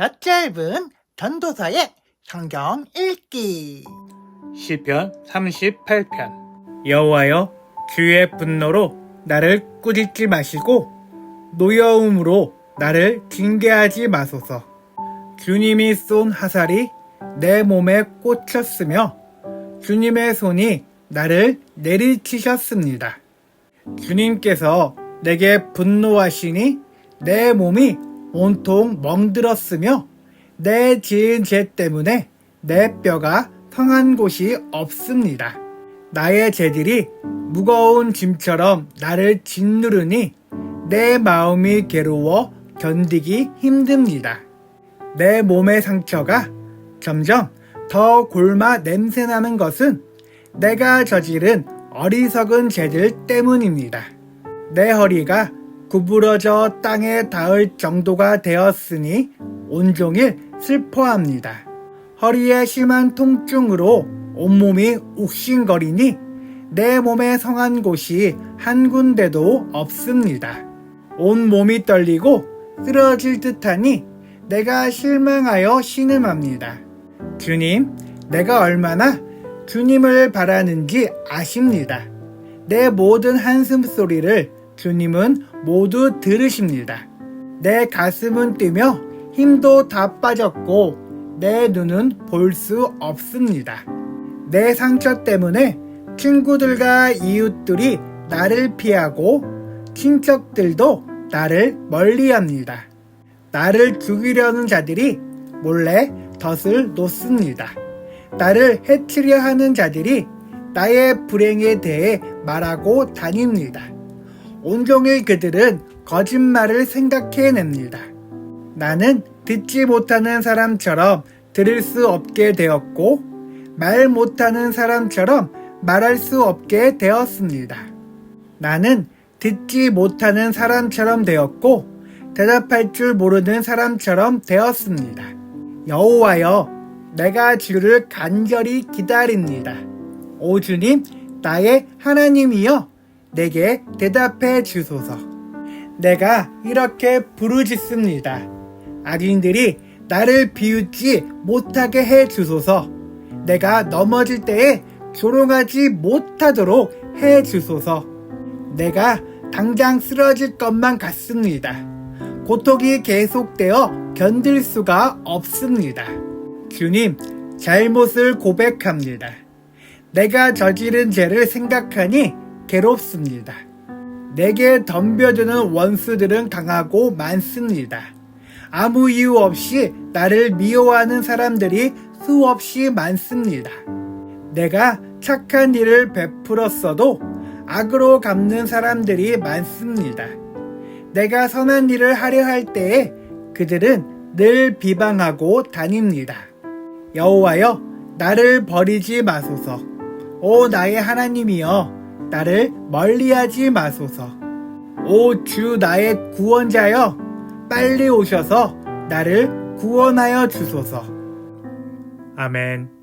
엿짧은 전도서의 성경 읽기. 시편 38편. 여호와여 주의 분노로 나를 꾸짖지 마시고 노여움으로 나를 징계하지 마소서. 주님이 쏜 화살이 내 몸에 꽂혔으며 주님의 손이 나를 내리치셨습니다. 주님께서 내게 분노하시니 내 몸이 온통 멍들었으며 내 지은 죄 때문에 내 뼈가 성한 곳이 없습니다. 나의 죄들이 무거운 짐처럼 나를 짓누르니 내 마음이 괴로워 견디기 힘듭니다. 내 몸의 상처가 점점 더 골마 냄새나는 것은 내가 저지른 어리석은 죄들 때문입니다. 내 허리가 구부러져 땅에 닿을 정도가 되었으니 온종일 슬퍼합니다. 허리에 심한 통증으로 온몸이 욱신거리니 내 몸에 성한 곳이 한 군데도 없습니다. 온몸이 떨리고 쓰러질 듯하니 내가 실망하여 신음합니다. 주님, 내가 얼마나 주님을 바라는지 아십니다. 내 모든 한숨 소리를 주님은 모두 들으십니다. 내 가슴은 뛰며 힘도 다 빠졌고 내 눈은 볼 수 없습니다. 내 상처 때문에 친구들과 이웃들이 나를 피하고 친척들도 나를 멀리 합니다. 나를 죽이려는 자들이 몰래 덫을 놓습니다. 나를 해치려 하는 자들이 나의 불행에 대해 말하고 다닙니다. 온종일 그들은 거짓말을 생각해냅니다. 나는 듣지 못하는 사람처럼 들을 수 없게 되었고, 말 못하는 사람처럼 말할 수 없게 되었습니다. 나는 듣지 못하는 사람처럼 되었고, 대답할 줄 모르는 사람처럼 되었습니다. 여호와여, 내가 주를 간절히 기다립니다. 오 주님, 나의 하나님이여, 내게 대답해 주소서. 내가 이렇게 부르짖습니다. 악인들이 나를 비웃지 못하게 해 주소서. 내가 넘어질 때에 조롱하지 못하도록 해 주소서. 내가 당장 쓰러질 것만 같습니다. 고통이 계속되어 견딜 수가 없습니다. 주님, 잘못을 고백합니다. 내가 저지른 죄를 생각하니 괴롭습니다. 내게 덤벼드는 원수들은 강하고 많습니다. 아무 이유 없이 나를 미워하는 사람들이 수없이 많습니다. 내가 착한 일을 베풀었어도 악으로 갚는 사람들이 많습니다. 내가 선한 일을 하려 할 때에 그들은 늘 비방하고 다닙니다. 여호와여, 나를 버리지 마소서. 오 나의 하나님이여, 나를 멀리하지 마소서. 오 주 나의 구원자여, 빨리 오셔서 나를 구원하여 주소서. 아멘.